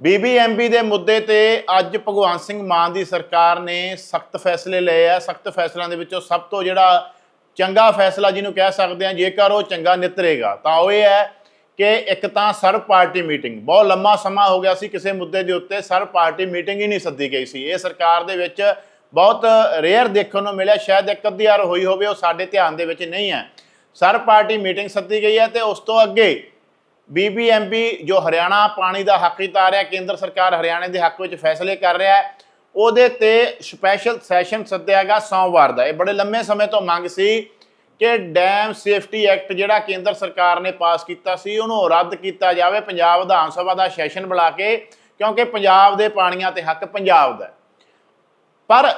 BBMB ਦੇ ਮੁੱਦੇ ਤੇ ਅੱਜ ਭਗਵੰਤ ਸਿੰਘ ਮਾਨ ਦੀ ਸਰਕਾਰ ਨੇ ਸਖਤ ਫੈਸਲੇ ਲਏ ਆ। ਸਖਤ ਫੈਸਲਿਆਂ ਦੇ ਵਿੱਚੋਂ ਸਭ ਤੋਂ ਜਿਹੜਾ ਚੰਗਾ ਫੈਸਲਾ ਜਿਹਨੂੰ ਕਹਿ ਸਕਦੇ ਆ ਜੇਕਰ ਉਹ ਚੰਗਾ ਨਿਤਰੇਗਾ, ਤਾਂ ਉਹ ਇਹ ਹੈ ਕਿ ਇੱਕ ਤਾਂ ਸਰਵ ਪਾਰਟੀ ਮੀਟਿੰਗ, ਬਹੁਤ ਲੰਮਾ ਸਮਾਂ ਹੋ ਗਿਆ ਸੀ ਕਿਸੇ ਮੁੱਦੇ ਦੇ ਉੱਤੇ ਸਰਵ ਪਾਰਟੀ ਮੀਟਿੰਗ ਹੀ ਨਹੀਂ ਸੱਦੀ ਗਈ ਸੀ। ਇਹ ਸਰਕਾਰ ਦੇ ਵਿੱਚ ਬਹੁਤ ਰੇਅਰ ਦੇਖਣ ਨੂੰ ਮਿਲਿਆ, ਸ਼ਾਇਦ ਇੱਕ ਅੱਧੀ ਵਾਰ ਹੋਈ ਹੋਵੇ, ਉਹ ਸਾਡੇ ਧਿਆਨ ਦੇ ਵਿੱਚ ਨਹੀਂ ਹੈ। ਸਰਵ ਪਾਰਟੀ ਮੀਟਿੰਗ ਸੱਦੀ ਗਈ ਹੈ ਤੇ ਉਸ ਤੋਂ ਅੱਗੇ ਬੀਬੀਐਮਬੀ ਜੋ ਹਰਿਆਣਾ ਪਾਣੀ ਦਾ ਹੱਕ ਜਤਾ ਰਿਹਾ, ਕੇਂਦਰ ਸਰਕਾਰ ਹਰਿਆਣੇ ਦੇ ਹੱਕ ਵਿੱਚ ਫੈਸਲੇ ਕਰ ਰਿਹਾ ਹੈ, ਉਹਦੇ ਤੇ ਸਪੈਸ਼ਲ ਸੈਸ਼ਨ ਸੱਦਿਆ ਗਿਆ ਸੋਮਵਾਰ ਦਾ। ਇਹ ਬੜੇ ਲੰਮੇ ਸਮੇਂ ਤੋਂ ਮੰਗ ਸੀ ਕਿ ਡੈਮ ਸੇਫਟੀ ਐਕਟ ਜਿਹੜਾ ਕੇਂਦਰ ਸਰਕਾਰ ਨੇ ਪਾਸ ਕੀਤਾ ਸੀ, ਉਹਨੂੰ ਰੱਦ ਕੀਤਾ ਜਾਵੇ, ਪੰਜਾਬ ਵਿਧਾਨ ਸਭਾ ਦਾ ਸੈਸ਼ਨ ਬੁਲਾ ਕੇ, ਕਿਉਂਕਿ ਪੰਜਾਬ ਦੇ ਪਾਣੀਆਂ ਤੇ ਹੱਕ ਪੰਜਾਬ ਦਾ ਪਰ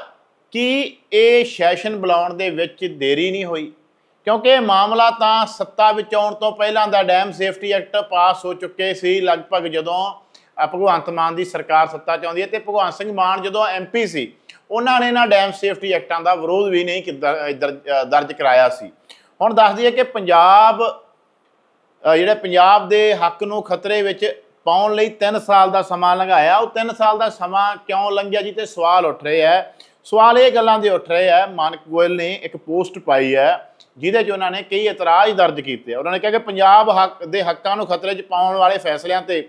ਕੀ ਇਹ ਸੈਸ਼ਨ ਬੁਲਾਉਣ ਦੇ ਵਿੱਚ ਦੇਰੀ ਨਹੀਂ ਹੋਈ? ਕਿਉਂਕਿ ਇਹ ਮਾਮਲਾ ਤਾਂ ਸੱਤਾ ਵਿੱਚ ਆਉਣ ਤੋਂ ਪਹਿਲਾਂ ਦਾ ਡੈਮ ਸੇਫਟੀ ਐਕਟ ਪਾਸ ਹੋ ਚੁੱਕੇ ਸੀ। ਲਗਭਗ ਜਦੋਂ ਭਗਵੰਤ ਮਾਨ ਦੀ ਸਰਕਾਰ ਸੱਤਾ 'ਚ ਆਉਂਦੀ ਹੈ ਤੇ ਭਗਵੰਤ ਸਿੰਘ ਮਾਨ ਜਦੋਂ ਐਮਪੀ ਸੀ ਉਹਨਾਂ ਨੇ ਇਹਨਾਂ ਡੈਮ ਸੇਫਟੀ ਐਕਟਾਂ ਦਾ ਵਿਰੋਧ ਵੀ ਨਹੀਂ ਕੀਤਾ ਅ, ਦਰਜ ਅ, ਕਰਾਇਆ ਸੀ। ਹੁਣ ਦੱਸ ਦਈਏ ਕਿ ਪੰਜਾਬ ਜਿਹੜੇ ਪੰਜਾਬ ਦੇ ਹੱਕ ਨੂੰ ਖਤਰੇ ਵਿੱਚ ਪਾਉਣ ਲਈ 3 ਸਾਲ ਦਾ ਸਮਾਂ ਲੰਘਾਇਆ। ਉਹ 3 ਸਾਲ ਦਾ ਸਮਾਂ ਕਿਉਂ ਲੰਘਿਆ ਜੀ? ਤੇ ਸਵਾਲ ਉੱਠ ਰਹੇ ਹੈ। ਸਵਾਲ ਇਹ ਗੱਲਾਂ ਦੇ ਉੱਠ ਰਹੇ ਹੈ ਮਾਨਕ ਗੋਇਲ ਨੇ ਇੱਕ ਪੋਸਟ ਪਾਈ ਹੈ। ਜਿਹਦੇ 'ਚ ਉਹਨਾਂ ਨੇ ਕਈ ਇਤਰਾਜ਼ ਦਰਜ ਕੀਤੇ ਉਹਨਾਂ ਨੇ ਕਿਹਾ ਕਿ ਪੰਜਾਬ ਹੱਕ ਦੇ ਹੱਕਾਂ ਨੂੰ ਖਤਰੇ 'ਚ ਪਾਉਣ ਵਾਲੇ ਫੈਸਲਿਆਂ ਤੇ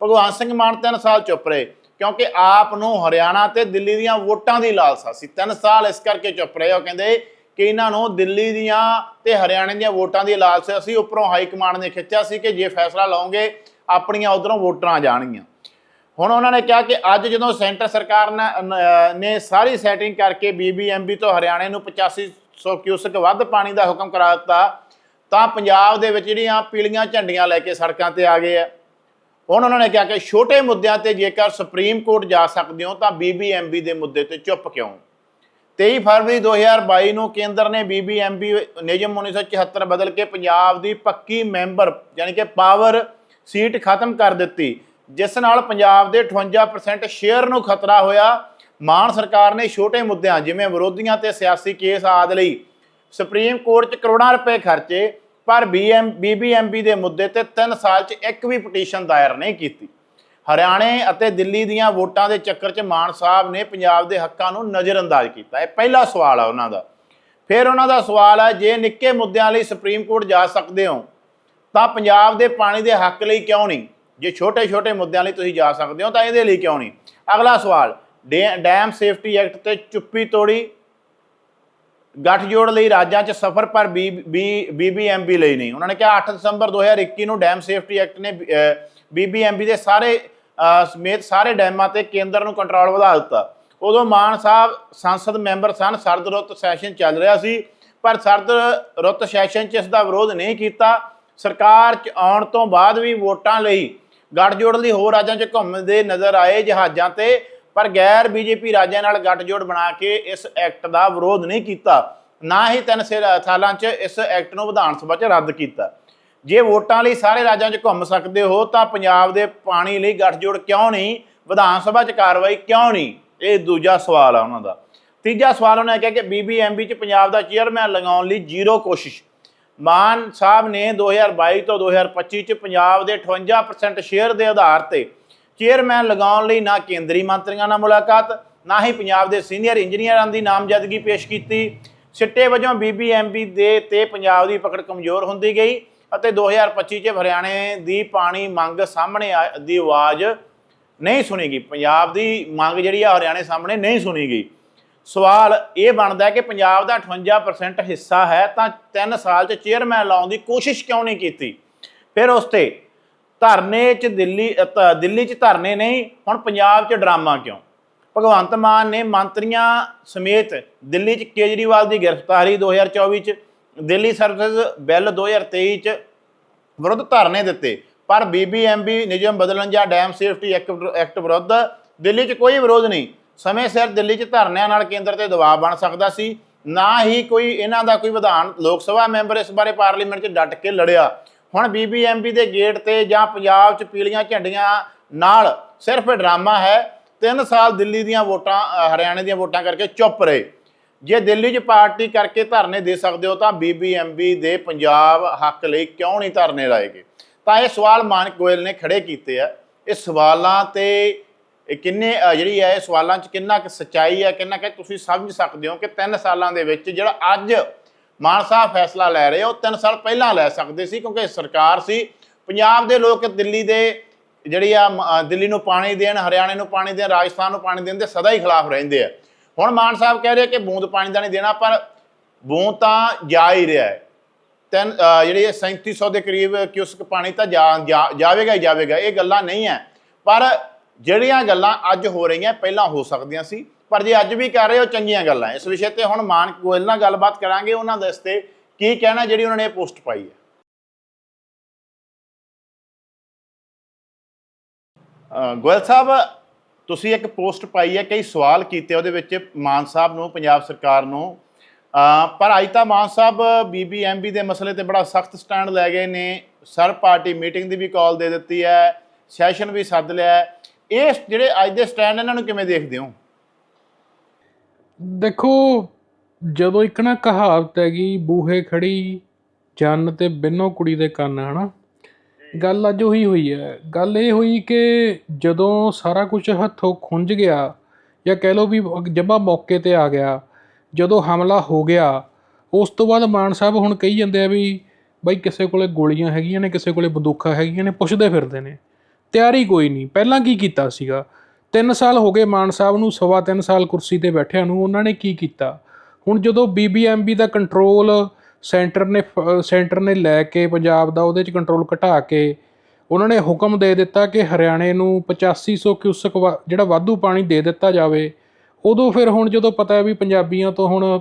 ਭਗਵੰਤ ਸਿੰਘ ਮਾਨ 3 ਸਾਲ ਚੁੱਪ ਰਹੇ, ਕਿਉਂਕਿ ਆਪ ਨੂੰ ਹਰਿਆਣਾ ਤੇ ਦਿੱਲੀ ਦੀਆਂ ਵੋਟਾਂ ਦੀ ਲਾਲਸਾ ਸੀ। 3 ਸਾਲ ਇਸ ਕਰਕੇ ਚੁੱਪ ਰਹੇ। ਉਹ ਕਹਿੰਦੇ ਕਿ ਇਹਨਾਂ ਨੂੰ ਦਿੱਲੀ ਦੀਆਂ ਤੇ ਹਰਿਆਣੇ ਦੀਆਂ ਵੋਟਾਂ ਦੀ ਲਾਲਸਾ ਸੀ। ਉੱਪਰੋਂ ਹਾਈ ਕਮਾਂਡ ਨੇ ਖਿੱਚਿਆ ਸੀ ਕਿ ਜੇ ਫੈਸਲਾ ਲਓਗੇ, ਆਪਣੀਆਂ ਉਧਰੋਂ ਵੋਟਾਂ ਜਾਣਗੀਆਂ। ਹੁਣ ਉਹਨਾਂ ਨੇ ਕਿਹਾ ਕਿ ਅੱਜ ਜਦੋਂ ਸੈਂਟਰ ਸਰਕਾਰ ਨੇ- ਸਾਰੀ ਸੈਟਿੰਗ ਕਰਕੇ ਬੀਬੀਐਮਬੀ ਤੋਂ ਹਰਿਆਣੇ ਨੂੰ 8500 ਕਿਊਸਕ ਵੱਧ ਪਾਣੀ ਦਾ ਹੁਕਮ ਕਰਾ ਦਿੱਤਾ, ਤਾਂ ਪੰਜਾਬ ਦੇ ਵਿੱਚ ਜਿਹੜੀਆਂ ਪੀਲੀਆਂ ਝੰਡੀਆਂ ਲੈ ਕੇ ਸੜਕਾਂ ਤੇ ਆ ਗਏ ਆ। ਹੁਣ ਉਹਨਾਂ ਨੇ ਕਿਹਾ ਕਿ ਛੋਟੇ ਮੁੱਦਿਆਂ ਤੇ ਜੇਕਰ ਸੁਪਰੀਮ ਕੋਰਟ ਜਾ ਸਕਦੇ ਹੋ, ਤਾਂ ਬੀਬੀਐਮਬੀ ਦੇ ਮੁੱਦੇ ਤੇ ਚੁੱਪ ਕਿਉਂ? 23 ਫਰਵਰੀ 2022 ਨੂੰ ਕੇਂਦਰ ਨੇ ਬੀਬੀਐਮਬੀ ਨਿਯਮ 1974 ਬਦਲ ਕੇ ਪੰਜਾਬ ਦੀ ਪੱਕੀ ਮੈਂਬਰ ਯਾਨੀ ਕਿ ਪਾਵਰ ਸੀਟ ਖਤਮ ਕਰ ਦਿੱਤੀ, ਜਿਸ ਨਾਲ ਪੰਜਾਬ ਦੇ 58% ਸ਼ੇਅਰ ਨੂੰ ਖਤਰਾ ਹੋਇਆ। ਮਾਨ ਸਰਕਾਰ ਨੇ ਛੋਟੇ ਮੁੱਦਿਆਂ ਜਿਵੇਂ ਵਿਰੋਧੀਆਂ ਤੇ ਸਿਆਸੀ ਕੇਸ ਆਦ ਲਈ ਸੁਪਰੀਮ ਕੋਰਟ 'ਚ ਕਰੋੜਾਂ ਰੁਪਏ ਖਰਚੇ, ਪਰ ਬੀਐਮ ਬੀਬੀਐਮਬੀ ਦੇ ਮੁੱਦੇ ਤੇ 3 ਸਾਲ 'ਚ ਇੱਕ ਵੀ ਪਟੀਸ਼ਨ ਦਾਇਰ ਨਹੀਂ ਕੀਤੀ। ਹਰਿਆਣੇ ਅਤੇ ਦਿੱਲੀ ਦੀਆਂ ਵੋਟਾਂ ਦੇ ਚੱਕਰ 'ਚ ਮਾਨ ਸਾਹਿਬ ਨੇ ਪੰਜਾਬ ਦੇ ਹੱਕਾਂ ਨੂੰ ਨਜ਼ਰਅੰਦਾਜ਼ ਕੀਤਾ। ਇਹ ਪਹਿਲਾ ਸਵਾਲ ਆ ਉਹਨਾਂ ਦਾ। ਫਿਰ ਉਹਨਾਂ ਦਾ ਸਵਾਲ ਹੈ ਜੇ ਨਿੱਕੇ ਮੁੱਦਿਆਂ ਲਈ ਸੁਪਰੀਮ ਕੋਰਟ ਜਾ ਸਕਦੇ ਹੋ, ਤਾਂ ਪੰਜਾਬ ਦੇ ਪਾਣੀ ਦੇ ਹੱਕ ਲਈ ਕਿਉਂ ਨਹੀਂ? ਜੇ ਛੋਟੇ-ਛੋਟੇ ਮੁੱਦਿਆਂ ਲਈ ਤੁਸੀਂ ਜਾ ਸਕਦੇ ਹੋ, ਤਾਂ ਇਹਦੇ ਲਈ ਕਿਉਂ ਨਹੀਂ? ਅਗਲਾ ਸਵਾਲ ਡੈਮ ਸੇਫਟੀ ਐਕਟ ਤੇ ਚੁੱਪੀ ਤੋੜੀ ਗੱਠਜੋੜ ਲਈ ਰਾਜਾਂ 'ਚ ਸਫ਼ਰ ਪਰ ਬੀਬੀਐਮਬੀ ਲਈ ਨਹੀਂ। ਉਹਨਾਂ ਨੇ ਕਿਹਾ 8 ਦਸੰਬਰ 2021 ਨੂੰ ਡੈਮ ਸੇਫਟੀ ਐਕਟ ਨੇ ਬੀਬੀਐਮਬੀ ਦੇ ਸਾਰੇ ਸਮੇਤ ਸਾਰੇ ਡੈਮਾਂ ਤੇ ਕੇਂਦਰ ਨੂੰ ਕੰਟਰੋਲ ਵਧਾ ਦਿੱਤਾ। ਉਦੋਂ ਮਾਨ ਸਾਹਿਬ ਸੰਸਦ ਮੈਂਬਰ ਸਨ, ਸਰਦ ਰੁੱਤ ਸੈਸ਼ਨ ਚੱਲ ਰਿਹਾ ਸੀ, ਪਰ ਸਰਦ ਰੁੱਤ ਸੈਸ਼ਨ 'ਚ ਇਸ ਦਾ ਵਿਰੋਧ ਨਹੀਂ ਕੀਤਾ। ਸਰਕਾਰ 'ਚ ਆਉਣ ਤੋਂ ਬਾਅਦ ਵੀ ਵੋਟਾਂ ਲਈ ਗੱਠਜੋੜ ਲਈ ਹੋਰ ਰਾਜਾਂ 'ਚ ਘੁੰਮਦੇ ਨਜ਼ਰ ਆਏ ਜਹਾਜ਼ਾਂ ਤੇ ਪਰ ਗੈਰ ਬੀਜੇਪੀ ਰਾਜਾਂ ਨਾਲ ਗੱਠਜੋੜ ਬਣਾ ਕੇ ਇਸ ਐਕਟ ਦਾ ਵਿਰੋਧ ਨਹੀਂ ਕੀਤਾ, ਨਾ ਹੀ ਤਿੰਨ ਸੇ- ਸਾਲਾਂ 'ਚ ਇਸ ਐਕਟ ਨੂੰ ਵਿਧਾਨ ਸਭਾ 'ਚ ਰੱਦ ਕੀਤਾ। ਜੇ ਵੋਟਾਂ ਲਈ ਸਾਰੇ ਰਾਜਾਂ 'ਚ ਘੁੰਮ ਸਕਦੇ ਹੋ, ਤਾਂ ਪੰਜਾਬ ਦੇ ਪਾਣੀ ਲਈ ਗੱਠਜੋੜ ਕਿਉਂ ਨਹੀਂ? ਵਿਧਾਨ ਸਭਾ 'ਚ ਕਾਰਵਾਈ ਕਿਉਂ ਨਹੀਂ? ਇਹ ਦੂਜਾ ਸਵਾਲ ਆ ਉਹਨਾਂ ਦਾ। ਤੀਜਾ ਸਵਾਲ ਉਹਨਾਂ ਨੇ ਕਿਹਾ ਕਿ ਬੀਬੀਐਮਬੀ 'ਚ ਪੰਜਾਬ ਦਾ ਚੇਅਰਮੈਨ ਲਗਾਉਣ ਲਈ ਜ਼ੀਰੋ ਕੋਸ਼ਿਸ਼। ਮਾਨ ਸਾਹਿਬ ਨੇ 2022 ਤੋਂ 2025 ਚ ਪੰਜਾਬ ਦੇ 58% ਸ਼ੇਅਰ ਦੇ ਆਧਾਰ ਤੇ ਚੇਅਰਮੈਨ ਲਗਾਉਣ ਲਈ ਨਾ ਕੇਂਦਰੀ ਮੰਤਰੀਆਂ ਨਾਲ ਮੁਲਾਕਾਤ, ਨਾ ਹੀ ਪੰਜਾਬ ਦੇ ਸੀਨੀਅਰ ਇੰਜੀਨੀਅਰਾਂ ਦੀ ਨਾਮਜ਼ਦਗੀ ਪੇਸ਼ ਕੀਤੀ। ਸਿੱਟੇ ਵਜੋਂ ਬੀਬੀਐਮਬੀ ਦੇ ਤੇ ਪੰਜਾਬ ਦੀ ਪਕੜ ਕਮਜ਼ੋਰ ਹੁੰਦੀ ਗਈ ਅਤੇ 2025 ਚ ਹਰਿਆਣੇ ਦੀ ਪਾਣੀ ਮੰਗ ਸਾਹਮਣੇ ਆ- ਦੀ ਆਵਾਜ਼ ਨਹੀਂ ਸੁਣੀ ਗਈ। ਪੰਜਾਬ ਦੀ ਮੰਗ ਜਿਹੜੀ ਆ ਹਰਿਆਣੇ ਸਾਹਮਣੇ ਨਹੀਂ ਸੁਣੀ ਗਈ। ਸਵਾਲ ਇਹ ਬਣਦਾ ਕਿ ਪੰਜਾਬ ਦਾ 58% ਹਿੱਸਾ ਹੈ ਤਾਂ 3 ਸਾਲ 'ਚ ਚੇਅਰਮੈਨ ਲਾਉਣ ਦੀ ਕੋਸ਼ਿਸ਼ ਕਿਉਂ ਨਹੀਂ ਕੀਤੀ? ਫਿਰ ਉਸ ਤੇ ਧਰਨੇ 'ਚ ਦਿੱਲੀ ਅ, ਦਿੱਲੀ 'ਚ ਧਰਨੇ ਨਹੀਂ ਹੁਣ ਪੰਜਾਬ 'ਚ ਡਰਾਮਾ ਕਿਉਂ? ਭਗਵੰਤ ਮਾਨ ਨੇ ਮੰਤਰੀਆਂ ਸਮੇਤ ਦਿੱਲੀ 'ਚ ਕੇਜਰੀਵਾਲ ਦੀ ਗ੍ਰਿਫਤਾਰੀ 2024 'ਚ ਦਿੱਲੀ ਸਰਵਿਸ ਬਿੱਲ 2023 'ਚ ਵਿਰੁੱਧ ਧਰਨੇ ਦਿੱਤੇ। ਪਰ ਬੀਬੀਐਮਬੀ ਨਿਯਮ ਬਦਲਣ ਜਾਂ ਡੈਮ ਸੇਫਟੀ ਐਕਟ ਐਕਟ ਵਿਰੁੱਧ ਦਿੱਲੀ 'ਚ ਕੋਈ ਵਿਰੋਧ ਨਹੀਂ। ਸਮੇਂ ਸਿਰ ਦਿੱਲੀ 'ਚ ਧਰਨਿਆਂ ਨਾਲ ਕੇਂਦਰ ਤੇ ਦਬਾਅ ਬਣ ਸਕਦਾ ਸੀ। ਨਾ ਹੀ ਕੋਈ ਇਹਨਾਂ ਦਾ ਕੋਈ ਵਿਧਾਨ ਲੋਕ ਸਭਾ ਮੈਂਬਰ ਇਸ ਬਾਰੇ ਪਾਰਲੀਮੈਂਟ 'ਚ ਡਟ ਕੇ ਲੜਿਆ। ਹੁਣ ਬੀਬੀਐਮਬੀ ਦੇ ਗੇਟ ਤੇ ਜਾਂ ਪੰਜਾਬ 'ਚ ਪੀਲੀਆਂ ਝੰਡੀਆਂ ਨਾਲ ਸਿਰਫ ਡਰਾਮਾ ਹੈ 3 ਸਾਲ ਦਿੱਲੀ ਦੀਆਂ ਵੋਟਾਂ ਹਰਿਆਣੇ ਦੀਆਂ ਵੋਟਾਂ ਕਰਕੇ ਚੁੱਪ ਰਹੇ। ਜੇ ਦਿੱਲੀ 'ਚ ਪਾਰਟੀ ਕਰਕੇ ਧਰਨੇ ਦੇ ਸਕਦੇ ਹੋ ਤਾਂ ਬੀਬੀਐਮਬੀ ਦੇ ਪੰਜਾਬ ਹੱਕ ਲਈ ਕਿਉਂ ਨਹੀਂ ਧਰਨੇ ਲਾਏਗੇ ਤਾਂ ਇਹ ਸਵਾਲ ਮਾਨਕ ਗੋਇਲ ਨੇ ਖੜੇ ਕੀਤੇ ਆ। ਇਹ ਸਵਾਲਾਂ ਤੇ ਇਹ ਕਿੰਨੇ ਜਿਹੜੀ ਹੈ, ਇਹ ਸਵਾਲਾਂ 'ਚ ਕਿੰਨਾ ਕੁ ਸੱਚਾਈ ਹੈ, ਕਿੰਨਾ ਕਿ ਤੁਸੀਂ ਸਮਝ ਸਕਦੇ ਹੋ ਕਿ 3 ਸਾਲਾਂ ਦੇ ਵਿੱਚ ਜਿਹੜਾ ਅੱਜ ਮਾਨ ਸਾਹਿਬ ਫੈਸਲਾ ਲੈ ਰਹੇ ਆ, ਉਹ 3 ਸਾਲ ਪਹਿਲਾਂ ਲੈ ਸਕਦੇ ਸੀ ਕਿਉਂਕਿ ਸਰਕਾਰ ਸੀ। ਪੰਜਾਬ ਦੇ ਲੋਕ ਦਿੱਲੀ ਦੇ ਜਿਹੜੀ ਆ ਮ- ਦਿੱਲੀ ਨੂੰ ਪਾਣੀ ਦੇਣ ਹਰਿਆਣੇ ਨੂੰ ਪਾਣੀ ਦੇਣ ਰਾਜਸਥਾਨ ਨੂੰ ਪਾਣੀ ਦੇਣ ਦੇ ਸਦਾ ਹੀ ਖਿਲਾਫ ਰਹਿੰਦੇ ਆ। ਹੁਣ ਮਾਨ ਸਾਹਿਬ ਕਹਿ ਰਹੇ ਕਿ ਬੂੰਦ ਪਾਣੀ ਦਾ ਨਹੀਂ ਦੇਣਾ ਪਰ ਬੂੰਦ ਤਾਂ ਜਾ ਹੀ ਰਿਹਾ ਹੈ। ਤਿੰਨ ਜਿਹੜੀ ਇਹ 3700 ਦੇ ਕਰੀਬ ਕਿਊਸਕ ਪਾਣੀ ਤਾਂ ਜਾ- ਜਾਵੇਗਾ ਹੀ ਜਾਵੇਗਾ ਇਹ ਗੱਲਾਂ ਨਹੀਂ ਹੈ। ਪਰ ਜਿਹੜੀਆਂ ਗੱਲਾਂ ਅੱਜ ਹੋ ਰਹੀਆਂ ਪਹਿਲਾਂ ਹੋ ਸਕਦੀਆਂ ਸੀ। ਪਰ ਜੇ ਅੱਜ ਵੀ ਕਰ ਰਹੇ ਹੋ ਚੰਗੀਆਂ ਗੱਲਾਂ, ਇਸ ਵਿਸ਼ੇ ਤੇ ਹੁਣ ਮਾਨ ਗੋਇਲ ਨਾਲ ਗੱਲਬਾਤ ਕਰਾਂਗੇ ਉਹਨਾਂ ਦੇ ਵਾਸਤੇ ਕੀ ਕਹਿਣਾ ਜਿਹੜੀ ਉਹਨਾਂ ਨੇ ਇਹ ਪੋਸਟ ਪਾਈ ਹੈ। ਗੋਇਲ ਸਾਹਿਬ, ਤੁਸੀਂ ਇੱਕ ਪੋਸਟ ਪਾਈ ਹੈ, ਕਈ ਸਵਾਲ ਕੀਤੇ ਉਹਦੇ ਵਿੱਚ ਮਾਨ ਸਾਹਿਬ ਨੂੰ, ਪੰਜਾਬ ਸਰਕਾਰ ਨੂੰ। ਪਰ ਅੱਜ ਤਾਂ ਮਾਨ ਸਾਹਿਬ ਬੀਬੀਐਮਬੀ ਦੇ ਮਸਲੇ ਤੇ ਬੜਾ ਸਖਤ ਸਟੈਂਡ ਲੈ ਗਏ ਨੇ, ਸਰ ਪਾਰਟੀ ਮੀਟਿੰਗ ਦੀ ਵੀ ਕਾਲ ਦੇ ਦਿੱਤੀ ਹੈ, ਸੈਸ਼ਨ ਵੀ ਸੱਦ ਲਿਆ ਇਹ ਜਿਹੜੇ ਅੱਜ ਦੇ ਸਟੈਂਡ ਇਹਨਾਂ ਨੂੰ ਕਿਵੇਂ ਦੇਖਦੇ ਹੋ? ਦੇਖੋ ਜਦੋਂ ਇੱਕ ਨਾ ਕਹਾਵਤ ਹੈਗੀ ਬੂਹੇ ਖੜੀ ਜੰਨ ਤੇ ਬਿੰਨੋ ਕੁੜੀ ਦੇ ਕੰਨ ਹਨਾ? ਗੱਲ ਅੱਜ ਉਹੀ ਹੋਈ ਹੈ। ਗੱਲ ਇਹ ਹੋਈ ਕਿ ਜਦੋਂ ਸਾਰਾ ਕੁਝ ਹੱਥੋਂ ਖੁੰਝ ਗਿਆ ਜਾਂ ਕਹਿ ਲਓ ਵੀ ਜੱਬਾ ਮੌਕੇ ਤੇ ਆ ਗਿਆ ਜਦੋਂ ਹਮਲਾ ਹੋ ਗਿਆ ਉਸ ਤੋਂ ਬਾਅਦ ਮਾਨ ਸਾਹਿਬ ਹੁਣ ਕਹੀ ਜਾਂਦੇ ਆ ਵੀ ਬਈ ਕਿਸੇ ਕੋਲੇ ਗੋਲੀਆਂ ਹੈਗੀਆਂ ਨੇ ਕਿਸੇ ਕੋਲੇ ਬੰਦੂਕਾਂ ਹੈਗੀਆਂ ਨੇ ਪੁੱਛਦੇ ਫਿਰਦੇ ਨੇ। ਤਿਆਰੀ ਕੋਈ ਨਹੀਂ। ਪਹਿਲਾਂ ਕੀ ਕੀਤਾ ਸੀਗਾ? 3 ਸਾਲ ਹੋ ਗਏ ਮਾਨ ਸਾਹਿਬ ਨੂੰ, ਸਵਾ 3 ਸਾਲ ਕੁਰਸੀ ਤੇ ਬੈਠਿਆਂ ਨੂੰ, ਉਹਨਾਂ ਨੇ ਕੀ ਕੀਤਾ? ਹੁਣ ਜਦੋਂ ਬੀਬੀਐਮਬੀ ਦਾ ਕੰਟਰੋਲ ਸੈਂਟਰ ਨੇ ਫ- ਸੈਂਟਰ ਨੇ ਲੈ ਕੇ ਪੰਜਾਬ ਦਾ, ਉਹਦੇ ਚ ਕੰਟਰੋਲ ਘਟਾ ਕੇ ਉਹਨਾਂ ਨੇ ਹੁਕਮ ਦੇ ਦਿੱਤਾ ਕਿ ਹਰਿਆਣੇ ਨੂੰ 8500 ਕਿਊਸਕ ਵਾ- ਜਿਹੜਾ ਵਾਧੂ ਪਾਣੀ ਦੇ ਦਿੱਤਾ ਜਾਵੇ। ਉਦੋਂ ਫਿਰ ਹੁਣ ਜਦੋਂ ਪਤਾ ਹੈ ਵੀ ਪੰਜਾਬੀਆਂ ਤੋਂ ਹੁਣ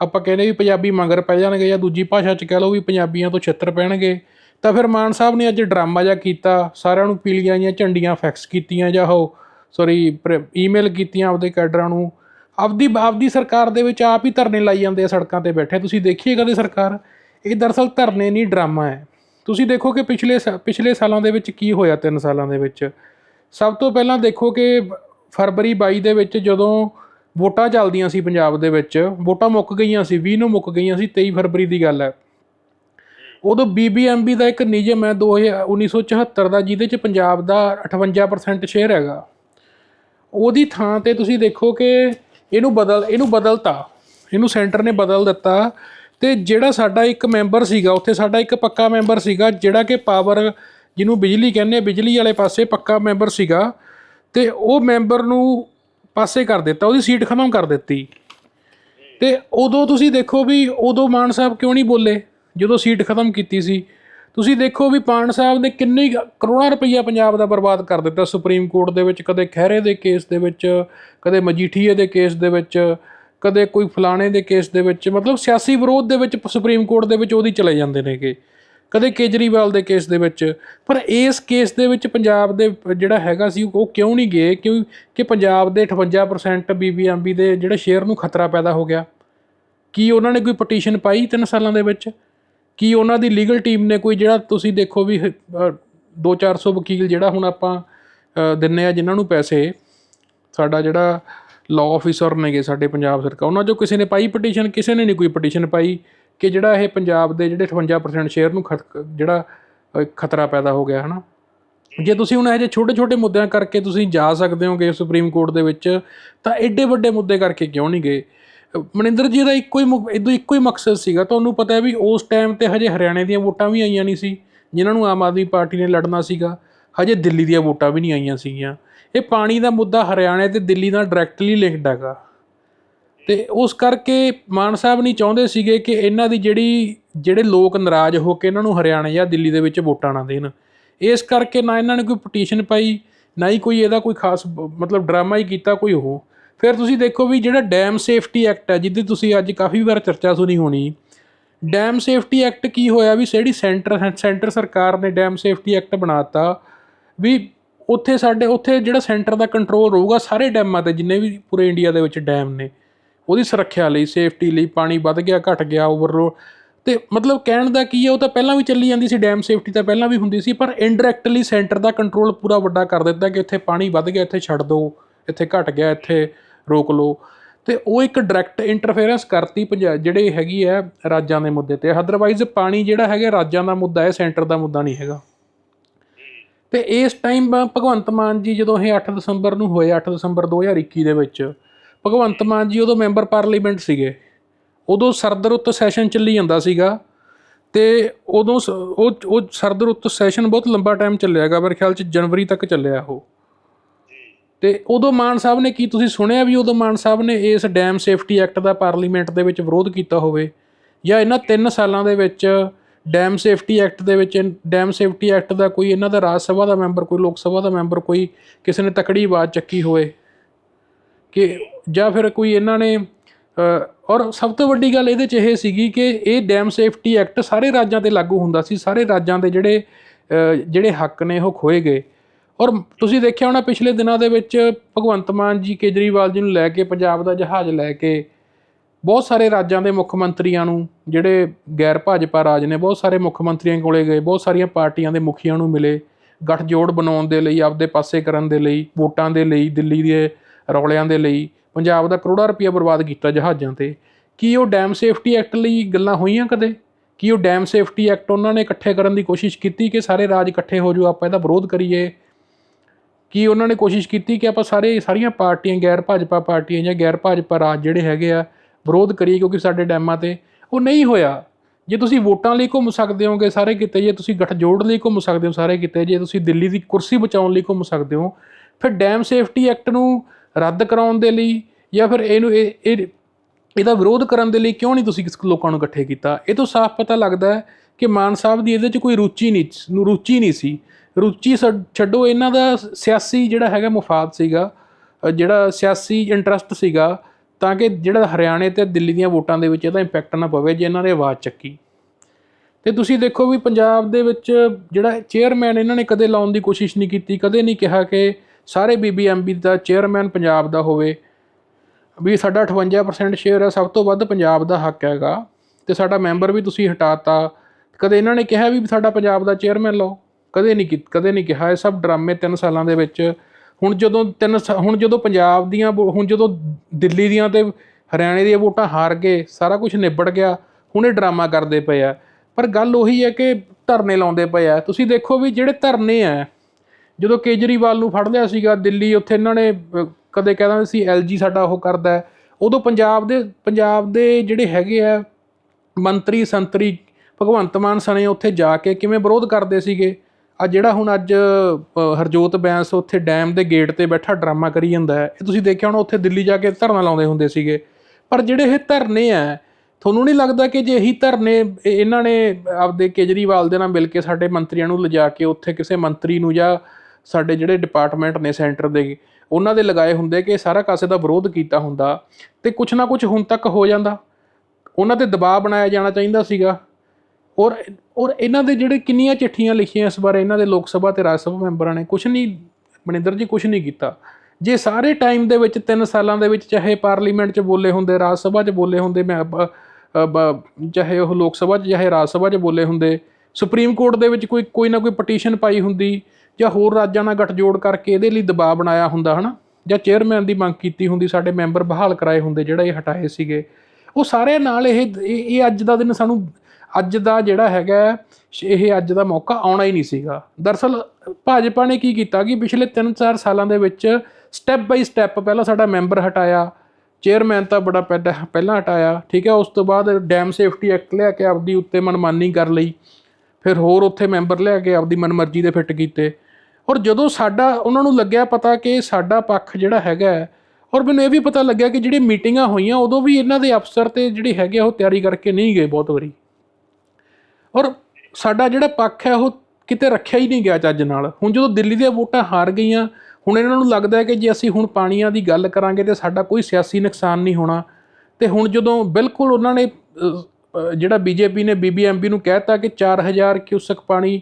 ਆਪਾਂ ਕਹਿੰਦੇ ਵੀ ਪੰਜਾਬੀ ਮੰਗਰ ਪੈ ਜਾਣਗੇ ਜਾਂ ਦੂਜੀ ਭਾਸ਼ਾ 'ਚ ਕਹਿ ਲਓ ਵੀ ਪੰਜਾਬੀਆਂ ਤੋਂ ਛਿੱਤਰ ਪੈਣਗੇ, ਤਾਂ ਫਿਰ ਮਾਨ ਸਾਹਿਬ ਨੇ ਅੱਜ ਡਰਾਮਾ ਜਿਹਾ ਕੀਤਾ, ਸਾਰਿਆਂ ਨੂੰ ਪੀਲੀਆਂ ਜਿਹੀਆਂ ਝੰਡੀਆਂ ਫੈਕਸ ਕੀਤੀਆਂ ਜਾਂ ਉਹ ਸੌਰੀ ਈਮੇਲ ਕੀਤੀਆਂ ਆਪਦੇ ਕੈਡਰਾਂ ਨੂੰ। ਆਪਦੀ ਆਪਦੀ ਸਰਕਾਰ ਦੇ ਵਿੱਚ ਆਪ ਹੀ ਧਰਨੇ ਲਾਈ ਜਾਂਦੇ ਆ ਸੜਕਾਂ ਤੇ ਬੈਠੇ। ਤੁਸੀਂ ਦੇਖੀਏ ਕਦੇ ਸਰਕਾਰ। ਇਹ ਦਰਅਸਲ ਧਰਨੇ ਨਹੀਂ, ਡਰਾਮਾ ਹੈ। ਤੁਸੀਂ ਦੇਖੋ ਕਿ ਪਿਛਲੇ ਸਾ- ਪਿਛਲੇ ਸਾਲਾਂ ਦੇ ਵਿੱਚ ਕੀ ਹੋਇਆ 3 ਸਾਲਾਂ ਦੇ ਵਿੱਚ। ਸਭ ਤੋਂ ਪਹਿਲਾਂ ਦੇਖੋ ਕਿ ਫਰਵਰੀ 22 ਦੇ ਵਿੱਚ ਜਦੋਂ ਵੋਟਾਂ ਚੱਲਦੀਆਂ ਸੀ ਪੰਜਾਬ ਦੇ ਵਿੱਚ, ਵੋਟਾਂ ਮੁੱਕ ਗਈਆਂ ਸੀ 20 ਨੂੰ ਮੁੱਕ ਗਈਆਂ ਸੀ 23 ਫਰਵਰੀ ਦੀ ਗੱਲ ਹੈ। ਉਦੋਂ ਬੀਬੀਐਮਬੀ ਦਾ ਇੱਕ ਨਿਯਮ ਹੈ 2000 1974 ਦਾ, ਜਿਹਦੇ ਚ ਪੰਜਾਬ ਦਾ 58% ਸ਼ੇਅਰ ਹੈਗਾ। ਉਹਦੀ ਥਾਂ ਤੇ ਤੁਸੀਂ ਦੇਖੋ ਕਿ ਇਹਨੂੰ ਬਦਲ, ਇਹਨੂੰ ਬਦਲਤਾ। ਇਹਨੂੰ ਸੈਂਟਰ ਨੇ ਬਦਲ ਦਿੱਤਾ ਤੇ ਜਿਹੜਾ ਸਾਡਾ ਇੱਕ ਮੈਂਬਰ ਸੀਗਾ, ਉੱਥੇ ਸਾਡਾ ਇੱਕ ਪੱਕਾ ਮੈਂਬਰ ਸੀਗਾ, ਜਿਹੜਾ ਕਿ ਪਾਵਰ ਜਿਹਨੂੰ ਬਿਜਲੀ ਕਹਿੰਦੇ ਬਿਜਲੀ ਵਾਲੇ ਪਾਸੇ ਪੱਕਾ ਮੈਂਬਰ ਸੀਗਾ ਤੇ ਉਹ ਮੈਂਬਰ ਨੂੰ ਪਾਸੇ ਕਰ ਦਿੱਤਾ, ਉਹਦੀ ਸੀਟ ਖਤਮ ਕਰ ਦਿੱਤੀ। ਤੇ ਉਦੋਂ ਤੁਸੀਂ ਦੇਖੋ ਵੀ ਉਦੋਂ ਮਾਨ ਸਾਹਿਬ ਕਿਉਂ ਨਹੀਂ ਬੋਲੇ, ਜਦੋਂ ਸੀਟ ਖਤਮ ਕੀਤੀ ਸੀ? ਤੁਸੀਂ ਦੇਖੋ ਵੀ ਮਾਨ ਸਾਹਿਬ ਨੇ ਕਿੰਨੇ ਕਰੋੜਾਂ ਰੁਪਈਆ ਪੰਜਾਬ ਦਾ ਬਰਬਾਦ ਕਰ ਦਿੱਤਾ। ਸੁਪਰੀਮ ਕੋਰਟ ਦੇ ਵਿੱਚ ਕਦੇ ਖਹਿਰੇ ਦੇ ਕੇਸ ਦੇ ਵਿੱਚ, ਕਦੇ ਮਜੀਠੀਏ ਦੇ ਕੇਸ ਦੇ ਵਿੱਚ, ਕਦੇ ਕੋਈ ਫਲਾਣੇ ਦੇ ਕੇਸ ਦੇ ਵਿੱਚ, ਮਤਲਬ ਸਿਆਸੀ ਵਿਰੋਧ ਦੇ ਵਿੱਚ ਸੁਪਰੀਮ ਕੋਰਟ ਦੇ ਵਿੱਚ ਉਹਦੀ ਚਲੇ ਜਾਂਦੇ ਨੇਗੇ। ਕਦੇ ਕੇਜਰੀਵਾਲ ਦੇ ਕੇਸ ਦੇ ਵਿੱਚ। ਪਰ ਇਸ ਕੇਸ ਦੇ ਵਿੱਚ ਪੰਜਾਬ ਦੇ ਜਿਹੜਾ ਹੈਗਾ ਸੀ, ਉਹ ਕਿਉਂ ਨਹੀਂ ਗਏ? ਕਿਉਂ ਕਿ ਪੰਜਾਬ ਦੇ 58% ਬੀਬੀਐਮਬੀ ਦੇ ਜਿਹੜੇ ਸ਼ੇਅਰ ਨੂੰ ਖਤਰਾ ਪੈਦਾ ਹੋ ਗਿਆ। ਕੀ ਉਹਨਾਂ ਨੇ ਕੋਈ ਪਟੀਸ਼ਨ ਪਾਈ ਤਿੰਨ ਸਾਲਾਂ ਦੇ ਵਿੱਚ? ਕੀ ਉਹਨਾਂ ਦੀ ਲੀਗਲ ਟੀਮ ਨੇ ਕੋਈ ਜਿਹੜਾ ਤੁਸੀਂ ਦੇਖੋ ਵੀ 2-400 ਵਕੀਲ ਜਿਹੜਾ ਹੁਣ ਆਪਾਂ ਅ, ਦਿੰਨੇ ਆ ਜਿਨ੍ਹਾਂ ਨੂੰ ਪੈਸੇ ਸਾਡਾ ਜਿਹੜਾ ਲਾਅ ਆਫੀਸਰ ਨੇਗੇ ਸਾਡੇ ਪੰਜਾਬ ਸਰਕਾਰ ਉਹਨਾਂ 'ਚੋਂ ਕਿਸੇ ਨੇ ਪਾਈ ਪਟੀਸ਼ਨ ਕਿਸੇ ਨੇ ਨਹੀਂ ਕੋਈ ਪਟੀਸ਼ਨ ਪਾਈ ਕਿ ਜਿਹੜਾ ਇਹ ਪੰਜਾਬ ਦੇ ਜਿਹੜੇ 58% ਸ਼ੇਅਰ ਨੂੰ ਖਤ- ਜਿਹੜਾ ਖਤਰਾ ਪੈਦਾ ਹੋ ਗਿਆ ਹਨਾ? ਜੇ ਤੁਸੀਂ ਹੁਣ ਇਹੋ ਜਿਹੇ ਛੋਟੇ ਛੋਟੇ ਮੁੱਦਿਆਂ ਕਰਕੇ ਤੁਸੀਂ ਜਾ ਸਕਦੇ ਹੋਗੇ ਸੁਪਰੀਮ ਕੋਰਟ ਦੇ ਵਿੱਚ ਤਾਂ ਐਡੇ ਵੱਡੇ ਮੁੱਦੇ ਕਰਕੇ ਕਿਉਂ ਨਹੀਂ ਗਏ? ਮਨਿੰਦਰ ਜੀ ਦਾ ਇੱਕੋ ਹੀ ਮੁ- ਇੱਕੋ ਇੱਕੋ ਹੀ ਮਕਸਦ ਸੀਗਾ। ਤੁਹਾਨੂੰ ਪਤਾ ਹੈ ਵੀ ਉਸ ਟਾਈਮ ਤੇ ਹਜੇ ਹਰਿਆਣੇ ਦੀਆਂ ਵੋਟਾਂ ਵੀ ਆਈਆਂ ਨਹੀਂ ਸੀ, ਜਿਨ੍ਹਾਂ ਨੂੰ ਆਮ ਆਦਮੀ ਪਾਰਟੀ ਨੇ ਲੜਨਾ ਸੀਗਾ। ਹਜੇ ਦਿੱਲੀ ਦੀਆਂ ਵੋਟਾਂ ਵੀ ਨਹੀਂ ਆਈਆਂ ਸੀਗੀਆਂ। ਇਹ ਪਾਣੀ ਦਾ ਮੁੱਦਾ ਹਰਿਆਣੇ ਤੇ ਦਿੱਲੀ ਨਾਲ ਡਾਇਰੈਕਟਲੀ ਲਿੰਕਡ ਹੈਗਾ। ਤੇ ਉਸ ਕਰਕੇ ਮਾਨ ਸਾਹਿਬ ਨਹੀਂ ਚਾਹੁੰਦੇ ਸੀਗੇ ਕਿ ਇਹਨਾਂ ਦੀ ਜਿਹੜੀ, ਜਿਹੜੇ ਲੋਕ ਨਾਰਾਜ਼ ਹੋ ਕੇ ਇਹਨਾਂ ਨੂੰ ਹਰਿਆਣਾ ਜਾਂ ਦਿੱਲੀ ਦੇ ਵਿੱਚ ਵੋਟਾਂ ਨਾ ਦੇਣ। ਇਸ ਕਰਕੇ ਨਾ ਇਹਨਾਂ ਨੇ ਕੋਈ ਪਟੀਸ਼ਨ ਪਾਈ, ਨਾ ਹੀ ਕੋਈ ਇਹਦਾ ਕੋਈ ਖਾਸ, ਮਤਲਬ ਡਰਾਮਾ ਹੀ ਕੀਤਾ ਕੋਈ ਹੋ ਫਿਰ ਤੁਸੀਂ ਦੇਖੋ ਵੀ ਜਿਹੜਾ ਡੈਮ ਸੇਫਟੀ ਐਕਟ ਹੈ, ਜਿਹਦੀ ਤੁਸੀਂ ਅੱਜ ਕਾਫੀ ਵਾਰ ਚਰਚਾ ਸੁਣੀ ਹੋਣੀ, ਡੈਮ ਸੇਫਟੀ ਐਕਟ ਕੀ ਹੋਇਆ ਵੀ ਜਿਹੜੀ ਸੈਂਟਰ ਸੈਂਟਰ ਸਰਕਾਰ ਨੇ ਡੈਮ ਸੇਫਟੀ ਐਕਟ ਬਣਾਤਾ ਵੀ ਉੱਥੇ ਸਾਡੇ, ਉੱਥੇ ਜਿਹੜਾ ਸੈਂਟਰ ਦਾ ਕੰਟਰੋਲ ਰਹੂਗਾ ਸਾਰੇ ਡੈਮਾਂ ਤੇ, ਜਿੰਨੇ ਵੀ ਪੂਰੇ ਇੰਡੀਆ ਦੇ ਵਿੱਚ ਡੈਮ ਨੇ, ਉਹਦੀ ਸੁਰੱਖਿਆ ਲਈ, ਸੇਫਟੀ ਲਈ ਪਾਣੀ ਵੱਧ ਗਿਆ, ਘਟ ਗਿਆ ਓਵਰਲੋਡ ਤੇ ਮਤਲਬ ਕਹਿਣ ਦਾ ਕੀ ਹੈ, ਉਹ ਤਾਂ ਪਹਿਲਾਂ ਵੀ ਚੱਲੀ ਜਾਂਦੀ ਸੀ ਡੈਮ ਸੇਫਟੀ ਤਾਂ ਪਹਿਲਾਂ ਵੀ ਹੁੰਦੀ ਸੀ, ਪਰ ਇਨਡਾਇਰੈਕਟਲੀ ਸੈਂਟਰ ਦਾ ਕੰਟਰੋਲ ਪੂਰਾ ਵੱਡਾ ਕਰ ਦਿੱਤਾ ਕਿ ਇੱਥੇ ਪਾਣੀ ਵੱਧ ਗਿਆ, ਇੱਥੇ ਛੱਡ ਦਿਓ ਇੱਥੇ ਘਟ ਗਿਆ, ਇੱਥੇ ਰੋਕ ਲਓ। ਤੇ ਉਹ ਇੱਕ ਡਾਇਰੈਕਟ ਇੰਟਰਫੇਰੈਂਸ ਕਰਤੀ ਪੰਜਾਬ ਜਿਹੜੇ ਹੈਗੀ ਹੈ ਰਾਜਾਂ ਦੇ ਮੁੱਦੇ ਤੇ। ਅਦਰਵਾਈਜ਼ ਪਾਣੀ ਜਿਹੜਾ ਹੈਗਾ ਰਾਜਾਂ ਦਾ ਮੁੱਦਾ ਹੈ ਸੈਂਟਰ ਦਾ ਮੁੱਦਾ ਨਹੀਂ ਹੈਗਾ। ਤੇ ਇਸ ਟਾਈਮ ਭਗਵੰਤ ਮਾਨ ਜੀ ਜਦੋਂ ਇਹ 8 ਦਸੰਬਰ ਨੂੰ ਹੋਏ 8 ਦਸੰਬਰ 2021 ਦੇ ਵਿੱਚ, ਭਗਵੰਤ ਮਾਨ ਜੀ ਉਦੋਂ ਮੈਂਬਰ ਪਾਰਲੀਮੈਂਟ ਸੀਗੇ। ਉਦੋਂ ਸਰਦ ਰੁੱਤ ਸੈਸ਼ਨ ਚੱਲੀ ਜਾਂਦਾ ਸੀਗਾ। ਤੇ ਉਦੋਂ ਸ- ਉਹ ਉਹ ਸਰਦ ਰੁੱਤ ਸੈਸ਼ਨ ਬਹੁਤ ਲੰਬਾ ਟਾਈਮ ਚੱਲਿਆਗਾ ਮੇਰੇ ਖਿਆਲ ਚ ਜਨਵਰੀ ਤੱਕ ਚੱਲਿਆ ਉਹ। ਤੇ ਉਦੋਂ ਮਾਨ ਸਾਹਿਬ ਨੇ ਕੀ ਤੁਸੀਂ ਸੁਣਿਆ ਵੀ ਉਦੋਂ ਮਾਨ ਸਾਹਿਬ ਨੇ ਇਸ ਡੈਮ ਸੇਫਟੀ ਐਕਟ ਦਾ ਪਾਰਲੀਮੈਂਟ ਦੇ ਵਿੱਚ ਵਿਰੋਧ ਕੀਤਾ ਹੋਵੇ? ਜਾਂ ਇਹਨਾਂ 3 ਸਾਲਾਂ ਦੇ ਵਿੱਚ ਡੈਮ ਸੇਫਟੀ ਐਕਟ ਦੇ ਵਿੱਚ ਡੈਮ ਸੇਫਟੀ ਐਕਟ ਦਾ ਕੋਈ ਇਹਨਾਂ ਦਾ ਰਾਜ ਸਭਾ ਦਾ ਮੈਂਬਰ, ਕੋਈ ਲੋਕ ਸਭਾ ਦਾ ਮੈਂਬਰ, ਕੋਈ ਕਿਸੇ ਨੇ ਤਕੜੀ ਆਵਾਜ਼ ਚੱਕੀ ਹੋਵੇ? ਕਿ ਜਾਂ ਫਿਰ ਕੋਈ ਇਹਨਾਂ ਨੇ ਔਰ ਸਭ ਤੋਂ ਵੱਡੀ ਗੱਲ ਇਹਦੇ 'ਚ ਇਹ ਸੀਗੀ ਕਿ ਇਹ ਡੈਮ ਸੇਫਟੀ ਐਕਟ ਸਾਰੇ ਰਾਜਾਂ ਤੇ ਲਾਗੂ ਹੁੰਦਾ ਸੀ, ਸਾਰੇ ਰਾਜਾਂ ਦੇ ਜਿਹੜੇ ਜਿਹੜੇ ਹੱਕ ਨੇ ਉਹ ਖੋਏ ਗਏ। ਔਰ ਤੁਸੀਂ ਦੇਖਿਆ ਹੋਣਾ ਪਿਛਲੇ ਦਿਨਾਂ ਦੇ ਵਿੱਚ ਭਗਵੰਤ ਮਾਨ ਜੀ ਕੇਜਰੀਵਾਲ ਜੀ ਨੂੰ ਲੈ ਕੇ, ਪੰਜਾਬ ਦਾ ਜਹਾਜ਼ ਲੈ ਕੇ, ਬਹੁਤ ਸਾਰੇ ਰਾਜਾਂ ਦੇ ਮੁੱਖ ਮੰਤਰੀਆਂ ਨੂੰ, ਜਿਹੜੇ ਗੈਰ ਭਾਜਪਾ ਰਾਜ ਨੇ, ਬਹੁਤ ਸਾਰੇ ਮੁੱਖ ਮੰਤਰੀਆਂ ਕੋਲੇ ਗਏ, ਬਹੁਤ ਸਾਰੀਆਂ ਪਾਰਟੀਆਂ ਦੇ ਮੁਖੀਆਂ ਨੂੰ ਮਿਲੇ ਗੱਠਜੋੜ ਬਣਾਉਣ ਦੇ ਲਈ, ਆਪਦੇ ਪਾਸੇ ਕਰਨ ਦੇ ਲਈ, ਵੋਟਾਂ ਦੇ ਲਈ, ਦਿੱਲੀ ਦੇ ਰੌਲਿਆਂ ਦੇ ਲਈ, ਪੰਜਾਬ ਦਾ ਕਰੋੜਾਂ ਰੁਪਇਆ ਬਰਬਾਦ ਕੀਤਾ ਜਹਾਜ਼ਾਂ ਤੇ। ਕੀ ਉਹ ਡੈਮ ਸੇਫਟੀ ਐਕਟ ਲਈ ਗੱਲਾਂ ਹੋਈਆਂ ਕਦੇ? ਕੀ ਉਹ ਡੈਮ ਸੇਫਟੀ ਐਕਟ ਉਹਨਾਂ ਨੇ ਇਕੱਠੇ ਕਰਨ ਦੀ ਕੋਸ਼ਿਸ਼ ਕੀਤੀ ਕਿ ਸਾਰੇ ਰਾਜ ਇਕੱਠੇ ਹੋ ਜਾਓ, ਆਪਾਂ ਇਹਦਾ ਵਿਰੋਧ ਕਰੀਏ? ਕੀ ਉਹਨਾਂ ਨੇ ਕੋਸ਼ਿਸ਼ ਕੀਤੀ ਕਿ ਆਪਾਂ ਸਾਰੇ ਸਾਰੀਆਂ ਪਾਰਟੀਆਂ, ਗੈਰ ਭਾਜਪਾ ਪਾਰਟੀਆਂ ਜਾਂ ਗੈਰ ਭਾਜਪਾ ਰਾਜ ਜਿਹੜੇ ਹੈਗੇ ਆ, ਵਿਰੋਧ ਕਰੀਏ ਕਿਉਂਕਿ ਸਾਡੇ ਡੈਮਾਂ ਤੇ, ਉਹ ਨਹੀਂ ਹੋਇਆ। ਜੇ ਤੁਸੀਂ ਵੋਟਾਂ ਲਈ ਘੁੰਮ ਸਕਦੇ ਹੋਗੇ ਸਾਰੇ ਕਿਤੇ, ਜੇ ਤੁਸੀਂ ਗਠਜੋੜ ਲਈ ਘੁੰਮ ਸਕਦੇ ਹੋ ਸਾਰੇ ਕਿਤੇ, ਜੇ ਤੁਸੀਂ ਦਿੱਲੀ ਦੀ ਕੁਰਸੀ ਬਚਾਉਣ ਲਈ ਘੁੰਮ ਸਕਦੇ ਹੋ, ਫਿਰ ਡੈਮ ਸੇਫਟੀ ਐਕਟ ਨੂੰ ਰੱਦ ਕਰਾਉਣ ਦੇ ਲਈ ਜਾਂ ਫਿਰ ਇਹਨੂੰ ਇਹ ਇਹ ਇਹਦਾ ਵਿਰੋਧ ਕਰਨ ਦੇ ਲਈ ਕਿਉਂ ਨਹੀਂ ਤੁਸੀਂ ਕਿਸ ਲੋਕਾਂ ਨੂੰ ਇਕੱਠੇ ਕੀਤਾ? ਇਹ ਤੋਂ ਸਾਫ਼ ਪਤਾ ਲੱਗਦਾ ਹੈ ਕਿ ਮਾਨ ਸਾਹਿਬ ਦੀ ਇਹਦੇ 'ਚ ਕੋਈ ਰੁਚੀ ਨਹੀਂ ਰੁਚੀ ਨਹੀਂ ਸੀ। ਰੁਚੀ ਛੱਡ- ਛੱਡੋ, ਇਹਨਾਂ ਦਾ ਸਿਆਸੀ ਜਿਹੜਾ ਹੈਗਾ ਮੁਫਾਦ ਸੀਗਾ ਜਿਹੜਾ ਸਿਆਸੀ ਇੰਟਰਸਟ ਸੀਗਾ, ਤਾਂ ਕਿ ਜਿਹੜਾ ਹਰਿਆਣੇ ਤੇ ਦਿੱਲੀ ਦੀਆਂ ਵੋਟਾਂ ਦੇ ਵਿੱਚ ਇਹਦਾ ਇੰਪੈਕਟ ਨਾ ਪਵੇ, ਜੇ ਇਹਨਾਂ ਨੇ ਆਵਾਜ਼ ਚੱਕੀ। ਤੇ ਤੁਸੀਂ ਦੇਖੋ ਵੀ ਪੰਜਾਬ ਦੇ ਵਿੱਚ ਜਿਹੜਾ ਚੇਅਰਮੈਨ ਇਹਨਾਂ ਨੇ ਕਦੇ ਲਾਉਣ ਦੀ ਕੋਸ਼ਿਸ਼ ਨਹੀਂ ਕੀਤੀ, ਕਦੇ ਨਹੀਂ ਕਿਹਾ ਕਿ ਸਾਰੇ ਬੀਬੀਐਮਬੀ ਦਾ ਚੇਅਰਮੈਨ ਪੰਜਾਬ ਦਾ ਹੋਵੇ। ਵੀ ਸਾਡਾ 58% ਸ਼ੇਅਰ ਹੈ ਸਭ ਤੋਂ ਵੱਧ ਪੰਜਾਬ ਦਾ ਹੱਕ ਹੈਗਾ। ਤੇ ਸਾਡਾ ਮੈਂਬਰ ਵੀ ਤੁਸੀਂ ਹਟਾਤਾ। ਕਦੇ ਇਹਨਾਂ ਨੇ ਕਿਹਾ ਵੀ ਸਾਡਾ ਪੰਜਾਬ ਦਾ ਚੇਅਰਮੈਨ ਲਓ? ਕਦੇ ਨਹੀਂ ਕੀ ਕਦੇ ਨਹੀਂ ਕਿਹਾ। ਇਹ ਸਭ ਡਰਾਮੇ 3 ਸਾਲਾਂ ਦੇ ਵਿੱਚ। ਹੁਣ ਜਦੋਂ ਤਿੰਨ ਸਾ- ਹੁਣ ਜਦੋਂ ਪੰਜਾਬ ਦੀਆਂ ਵੋ- ਹੁਣ ਜਦੋਂ ਦਿੱਲੀ ਦੀਆਂ ਤੇ ਹਰਿਆਣੇ ਦੀਆਂ ਵੋਟਾਂ ਹਾਰ ਗਏ ਸਾਰਾ ਕੁਝ ਨਿਬੜ ਗਿਆ ਹੁਣ ਇਹ ਡਰਾਮਾ ਕਰਦੇ ਪਏ ਆ। ਪਰ ਗੱਲ ਉਹੀ ਹੈ ਕਿ ਧਰਨੇ ਲਾਉਂਦੇ ਪਏ ਆ। ਤੁਸੀਂ ਦੇਖੋ ਵੀ ਜਿਹੜੇ ਧਰਨੇ ਆ ਜਦੋਂ ਕੇਜਰੀਵਾਲ ਨੂੰ ਫੜ ਲਿਆ ਸੀਗਾ ਦਿੱਲੀ ਉੱਥੇ ਇਹਨਾਂ ਨੇ ਅਹ, ਕਦੇ ਕਹਿੰਦਾ ਸੀ ਐਲਜੀ ਸਾਡਾ ਉਹ ਕਰਦਾ ਉਦੋਂ ਪੰਜਾਬ ਦੇ ਪੰਜਾਬ ਦੇ ਜਿਹੜੇ ਹੈਗੇ ਆ ਮੰਤਰੀ ਸੰਤਰੀ ਭਗਵੰਤ ਮਾਨ ਸਣੇ ਉੱਥੇ ਜਾ ਕੇ ਕਿਵੇਂ ਵਿਰੋਧ ਕਰਦੇ ਸੀਗੇ? ਆ ਜਿਹੜਾ ਹੁਣ ਅੱਜ ਅ, ਹਰਜੋਤ ਬੈਂਸ ਉੱਥੇ ਡੈਮ ਦੇ ਗੇਟ ਤੇ ਬੈਠਾ ਡਰਾਮਾ ਕਰੀ ਜਾਂਦਾ ਹੈ ਇਹ ਤੁਸੀਂ ਦੇਖਿਆ ਹੋਣਾ ਉੱਥੇ ਦਿੱਲੀ ਜਾ ਕੇ ਧਰਨਾ ਲਾਉਂਦੇ ਹੁੰਦੇ ਸੀਗੇ। ਪਰ ਜਿਹੜੇ ਇਹ ਧਰਨੇ ਆ ਤੁਹਾਨੂੰ ਨਹੀਂ ਲੱਗਦਾ ਕਿ ਜੇ ਇਹੀ ਧਰਨੇ ਇਹ- ਇਹਨਾਂ ਨੇ ਆਪਦੇ ਕੇਜਰੀਵਾਲ ਦੇ ਨਾਲ ਮਿਲ ਕੇ ਸਾਡੇ ਮੰਤਰੀਆਂ ਨੂੰ ਲਿਜਾ ਕੇ ਉੱਥੇ ਕਿਸੇ ਮੰਤਰੀ ਨੂੰ ਜਾਂ ਸਾਡੇ ਜਿਹੜੇ ਡਿਪਾਰਟਮੈਂਟ ਨੇ ਸੈਂਟਰ ਦੇ ਉਹਨਾਂ ਦੇ ਲਗਾਏ ਹੁੰਦੇ ਕਿ ਸਾਰਾ ਕਾਸੇ ਦਾ ਵਿਰੋਧ ਕੀਤਾ ਹੁੰਦਾ ਤੇ ਕੁਛ ਨਾ ਕੁਛ ਹੁਣ ਤੱਕ ਹੋ ਜਾਂਦਾ। ਉਹਨਾਂ ਤੇ ਦਬਾਅ ਬਣਾਇਆ ਜਾਣਾ ਚਾਹੀਦਾ ਸੀਗਾ। ਔਰ ਔਰ ਇਹਨਾਂ ਦੇ ਜਿਹੜੇ ਕਿੰਨੀਆਂ ਚਿੱਠੀਆਂ ਲਿਖੀਆਂ ਇਸ ਬਾਰੇ, ਇਹਨਾਂ ਦੇ ਲੋਕ ਸਭਾ ਤੇ ਰਾਜ ਸਭਾ ਮੈਂਬਰਾਂ ਨੇ ਕੁਛ ਨਹੀਂ, ਮਨਿੰਦਰ ਜੀ ਕੁਛ ਨਹੀਂ ਕੀਤਾ। ਜੇ ਸਾਰੇ ਟਾਈਮ ਦੇ ਵਿੱਚ 3 ਸਾਲਾਂ ਦੇ ਵਿੱਚ ਚਾਹੇ ਪਾਰਲੀਮੈਂਟ 'ਚ ਬੋਲੇ ਹੁੰਦੇ, ਰਾਜ ਸਭਾ 'ਚ ਬੋਲੇ ਹੁੰਦੇ, ਮੈਂ ਚਾਹੇ ਉਹ ਲੋਕ ਸਭਾ 'ਚ ਚਾਹੇ ਰਾਜ ਸਭਾ 'ਚ ਬੋਲੇ ਹੁੰਦੇ, ਸੁਪਰੀਮ ਕੋਰਟ ਦੇ ਵਿੱਚ ਕੋਈ ਕੋਈ ਨਾ ਕੋਈ ਪਟੀਸ਼ਨ ਪਾਈ ਹੁੰਦੀ ਜਾਂ ਹੋਰ ਰਾਜਾਂ ਨਾਲ ਗੱਠਜੋੜ ਕਰਕੇ ਇਹਦੇ ਲਈ ਦਬਾਅ ਬਣਾਇਆ ਹੁੰਦਾ, ਹਨਾ? ਜਾਂ ਚੇਅਰਮੈਨ ਦੀ ਮੰਗ ਕੀਤੀ ਹੁੰਦੀ, ਸਾਡੇ ਮੈਂਬਰ ਬਹਾਲ ਕਰਾਏ ਹੁੰਦੇ, ਜਿਹੜਾ ਇਹ ਹਟਾਏ ਸੀਗੇ। ਉਹ ਸਾਰੇ ਨਾਲ ਇਹ ਇਹ ਇਹ ਅੱਜ ਦਾ ਦਿਨ ਸਾਨੂੰ ਅੱਜ ਦਾ ਜਿਹੜਾ ਹੈਗਾ ਹੈ, ਇਹ ਅੱਜ ਦਾ ਮੌਕਾ ਆਉਣਾ ਹੀ ਨਹੀਂ ਸੀਗਾ। ਦਰਅਸਲ ਭਾਜਪਾ ਨੇ ਕੀ ਕੀਤਾ ਕਿ ਪਿਛਲੇ 3-4 ਸਾਲਾਂ ਦੇ ਵਿੱਚ ਸਟੈਪ ਬਾਈ ਸਟੈਪ ਪਹਿਲਾਂ ਸਾਡਾ ਮੈਂਬਰ ਹਟਾਇਆ ਚੇਅਰਮੈਨ ਤਾਂ ਬੜਾ ਪਹਿਲਾਂ ਪਹਿਲਾਂ ਹਟਾਇਆ ਠੀਕ ਹੈ ਉਸ ਤੋਂ ਬਾਅਦ ਡੈਮ ਸੇਫਟੀ ਐਕਟ ਲਿਆ ਕੇ ਆਪਦੀ ਉੱਤੇ ਮਨਮਾਨੀ ਕਰ ਲਈ ਫਿਰ ਹੋਰ ਉੱਥੇ ਮੈਂਬਰ ਲਿਆ ਕੇ ਆਪਦੀ ਮਨਮਰਜ਼ੀ ਦੇ ਫਿੱਟ ਕੀਤੇ। ਔਰ ਜਦੋਂ ਸਾਡਾ ਉਹਨਾਂ ਨੂੰ ਲੱਗਿਆ ਪਤਾ ਕਿ ਸਾਡਾ ਪੱਖ ਜਿਹੜਾ ਹੈਗਾ ਔਰ ਮੈਨੂੰ ਇਹ ਵੀ ਪਤਾ ਲੱਗਿਆ ਕਿ ਜਿਹੜੀ ਮੀਟਿੰਗਾਂ ਹੋਈਆਂ ਉਦੋਂ ਵੀ ਇਹਨਾਂ ਦੇ ਅਫਸਰ ਤੇ ਜਿਹੜੇ ਹੈਗੇ ਆ ਉਹ ਤਿਆਰੀ ਕਰਕੇ ਨਹੀਂ ਗਏ ਬਹੁਤ ਵਾਰੀ। ਔਰ ਸਾਡਾ ਜਿਹੜਾ ਪੱਖ ਹੈ ਉਹ ਕਿਤੇ ਰੱਖਿਆ ਹੀ ਨਹੀਂ ਗਿਆ ਚੱਜ ਨਾਲ। ਹੁਣ ਜਦੋਂ ਦਿੱਲੀ ਦੀਆਂ ਵੋਟਾਂ ਹਾਰ ਗਈਆਂ ਹੁਣ ਇਹਨਾਂ ਨੂੰ ਲੱਗਦਾ ਹੈ ਕਿ ਜੇ ਅਸੀਂ ਹੁਣ ਪਾਣੀਆਂ ਦੀ ਗੱਲ ਕਰਾਂਗੇ ਤੇ ਸਾਡਾ ਕੋਈ ਸਿਆਸੀ ਨੁਕਸਾਨ ਨਹੀਂ ਹੋਣਾ। ਤੇ ਹੁਣ ਜਦੋਂ ਬਿਲਕੁਲ ਉਹਨਾਂ ਨੇ ਅਹ, ਅਹ, ਜਿਹੜਾ ਬੀਜੇਪੀ ਨੇ ਬੀਬੀਐਮਬੀ ਨੂੰ ਕਹਿਤਾ ਕਿ 4000 ਕਿਊਸਕ ਪਾਣੀ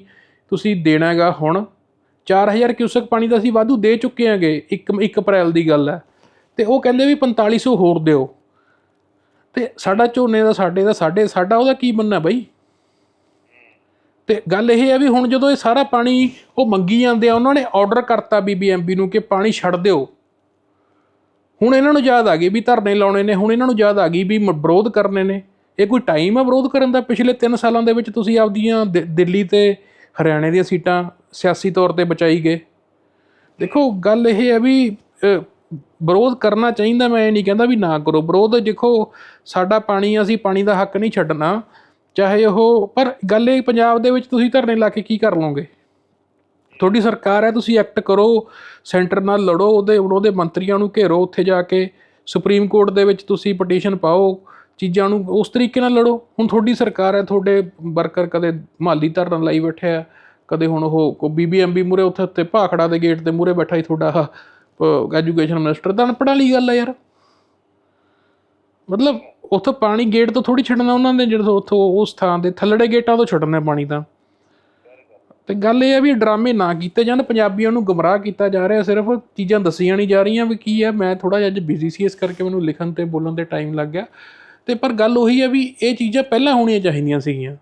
ਤੁਸੀਂ ਦੇਣਾ ਹੈਗਾ ਹੁਣ 4000 ਕਿਊਸਕ ਪਾਣੀ ਦਾ ਅਸੀਂ ਵਾਧੂ ਦੇ ਚੁੱਕੇ ਹਾਂਗੇ 1 1 ਅਪ੍ਰੈਲ ਦੀ ਗੱਲ ਹੈ। ਤੇ ਉਹ ਕਹਿੰਦੇ ਵੀ 4500 ਹੋਰ ਦਿਓ। ਤੇ ਸਾਡਾ ਝੋਨੇ ਦਾ ਸਾਡੇ ਦਾ ਸਾਡੇ ਸਾਡਾ ਉਹਦਾ ਕੀ ਬੰਨਾ ਬਈ? ਤੇ ਗੱਲ ਇਹ ਹੈ ਵੀ ਹੁਣ ਜਦੋਂ ਇਹ ਸਾਰਾ ਪਾਣੀ ਉਹ ਮੰਗੀ ਜਾਂਦੇ ਆ, ਉਹਨਾਂ ਨੇ ਆਰਡਰ ਕਰਤਾ ਬੀਬੀਐਮਬੀ ਨੂੰ ਕਿ ਪਾਣੀ ਛੱਡ ਦਿਓ। ਹੁਣ ਇਹਨਾਂ ਨੂੰ ਯਾਦ ਆ ਗਈ ਵੀ ਧਰਨੇ ਲਾਉਣੇ ਨੇ, ਹੁਣ ਇਹਨਾਂ ਨੂੰ ਯਾਦ ਆ ਗਈ ਵੀ ਵਿਰੋਧ ਕਰਨੇ ਨੇ। ਇਹ ਕੋਈ ਟਾਈਮ ਆ ਵਿਰੋਧ ਕਰਨ ਦਾ? ਪਿਛਲੇ 3 ਸਾਲਾਂ ਦੇ ਵਿੱਚ ਤੁਸੀਂ ਆਪਦੀਆਂ ਦਿ- ਦਿੱਲੀ ਤੇ ਹਰਿਆਣੇ ਦੀਆਂ ਸੀਟਾਂ ਸਿਆਸੀ ਤੌਰ ਤੇ ਬਚਾਈ ਗਏ। ਦੇਖੋ, ਗੱਲ ਇਹ ਹੈ ਵੀ ਵਿਰੋਧ ਕਰਨਾ ਚਾਹੀਦਾ, ਮੈਂ ਇਹ ਨਹੀਂ ਕਹਿੰਦਾ ਵੀ ਨਾ ਕਰੋ। ਵਿਰੋਧ ਦੇਖੋ, ਸਾਡਾ ਪਾਣੀ ਅਸੀਂ ਪਾਣੀ ਦਾ ਹੱਕ ਨਹੀਂ ਛੱਡਣਾ। ਚਾਹੇ ਉਹ, ਪਰ ਗੱਲ ਇਹ ਪੰਜਾਬ ਦੇ ਵਿੱਚ ਤੁਸੀਂ ਧਰਨੇ ਲਾ ਕੇ ਕੀ ਕਰ ਲਓਗੇ? ਤੁਹਾਡੀ ਸਰਕਾਰ ਹੈ, ਤੁਸੀਂ ਐਕਟ ਕਰੋ, ਸੈਂਟਰ ਨਾਲ ਲੜੋ, ਉਹਦੇ ਉਹਦੇ ਮੰਤਰੀਆਂ ਨੂੰ ਘੇਰੋ, ਉੱਥੇ ਜਾ ਕੇ ਸੁਪਰੀਮ ਕੋਰਟ ਦੇ ਵਿੱਚ ਤੁਸੀਂ ਪਟੀਸ਼ਨ ਪਾਓ, ਚੀਜ਼ਾਂ ਨੂੰ ਉਸ ਤਰੀਕੇ ਨਾਲ ਲੜੋ। ਹੁਣ ਤੁਹਾਡੀ ਸਰਕਾਰ ਹੈ, ਤੁਹਾਡੇ ਵਰਕਰ ਕਦੇ ਮਾਲੀ ਧਰਨਾ ਲਾਈ ਬੈਠਿਆ ਕਦੇ ਹੁਣ ਉਹ ਕੋ ਬੀਬੀਐਮਬੀ ਮੂਰੇ ਉੱਥੇ ਉੱਤੇ ਭਾਖੜਾ ਦੇ ਗੇਟ ਦੇ ਮੂਰੇ ਬੈਠਾ ਹੀ ਤੁਹਾਡਾ ਐਜੂਕੇਸ਼ਨ ਮਿਨਿਸਟਰ ਤਾਂ ਅਨਪੜ੍ਹ ਵਾਲੀ ਗੱਲ ਹੈ ਯਾਰ। ਮਤਲਬ ਉੱਥੋਂ ਪਾਣੀ ਗੇਟ ਤੋਂ ਥੋੜੀ ਛੱਡਣਾ ਉਹਨਾਂ ਨੇ, ਜਦੋਂ ਉੱਥੋਂ ਉਸ ਥਾਂ ਦੇ ਥੱਲੜੇ ਗੇਟਾਂ ਤੋਂ ਛੱਡਣਾ ਪਾਣੀ ਤਾਂ। ਤੇ ਗੱਲ ਇਹ ਹੈ ਵੀ ਡਰਾਮੇ ਨਾ ਕੀਤੇ ਜਾਣ, ਪੰਜਾਬੀਆਂ ਨੂੰ ਗੁੰਮਰਾਹ ਕੀਤਾ ਜਾ ਰਿਹਾ, ਸਿਰਫ ਚੀਜ਼ਾਂ ਦੱਸੀਆਂ ਨਹੀਂ ਜਾ ਰਹੀਆਂ ਵੀ ਕੀ ਹੈ। ਮੈਂ ਥੋੜਾ ਜਿਹਾ ਅੱਜ ਬਿਜ਼ੀ ਸੀ, ਇਸ ਕਰਕੇ ਮੈਨੂੰ ਲਿਖਣ ਤੇ ਬੋਲਣ ਤੇ ਟਾਈਮ ਲੱਗ ਗਿਆ। ਤੇ ਪਰ ਗੱਲ ਉਹੀ ਹੈ ਵੀ ਇਹ ਚੀਜ਼ਾਂ ਪਹਿਲਾਂ ਹੋਣੀਆਂ ਚਾਹੀਦੀਆਂ ਸੀਗੀਆਂ।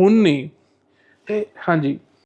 ਹੁਣ ਨਹੀਂ। ਤੇ ਹਾਂਜੀ।